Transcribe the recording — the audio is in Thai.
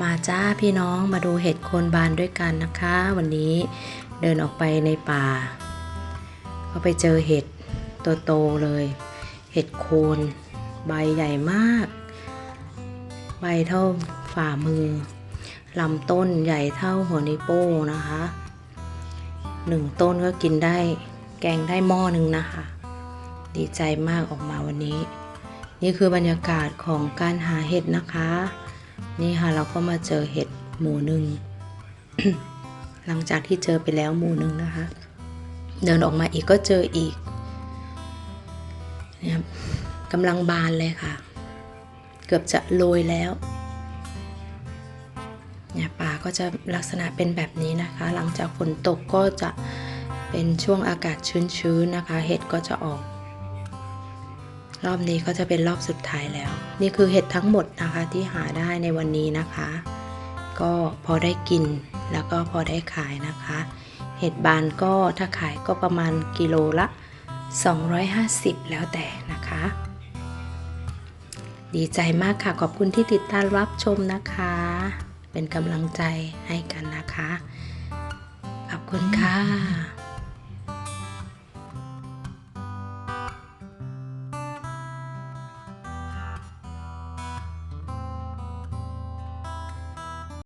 มาจ้าพี่น้องมาดูเห็ดโคนบานด้วยกันนะคะ วันนี้เดินออกไปในป่า ก็ไปเจอเห็ดตัวโตเลย เห็ดโคนใบใหญ่มาก ใบเท่าฝ่ามือลำต้นใหญ่เท่าหัวนิ้วโป้งนะคะหนึ่งต้นก็กินได้แกงได้หม้อหนึ่งนะคะ ดีใจมากออกมาวันนี้ นี่คือบรรยากาศของการหาเห็ดนะคะ นี่ค่ะเราก็มาเจอเห็ดหมู่หนึ่ง หลังจากที่เจอไปแล้วหมู่หนึ่งนะคะ เดินออกมาอีกก็เจออีกเนี่ยกำลังบานเลยค่ะ เกือบจะโรยแล้วเนี่ยป่าก็จะลักษณะเป็นแบบนี้นะคะ หลังจากฝนตกก็จะเป็นช่วงอากาศชื้นๆนะคะ เห็ดก็จะออก รอบนี้ก็จะเป็นรอบสุดท้ายแล้ว นี่คือเห็ดทั้งหมดนะคะที่หาได้ในวันนี้นะคะ ก็พอได้กินแล้วก็พอได้ขายนะคะ เห็ดบานก็ถ้าขายก็ประมาณกิโลละ 250 แล้วแต่นะคะ ดีใจมากค่ะขอบคุณที่ติดตามรับชมนะคะ เป็นกำลังใจให้กันนะคะขอบคุณค่ะ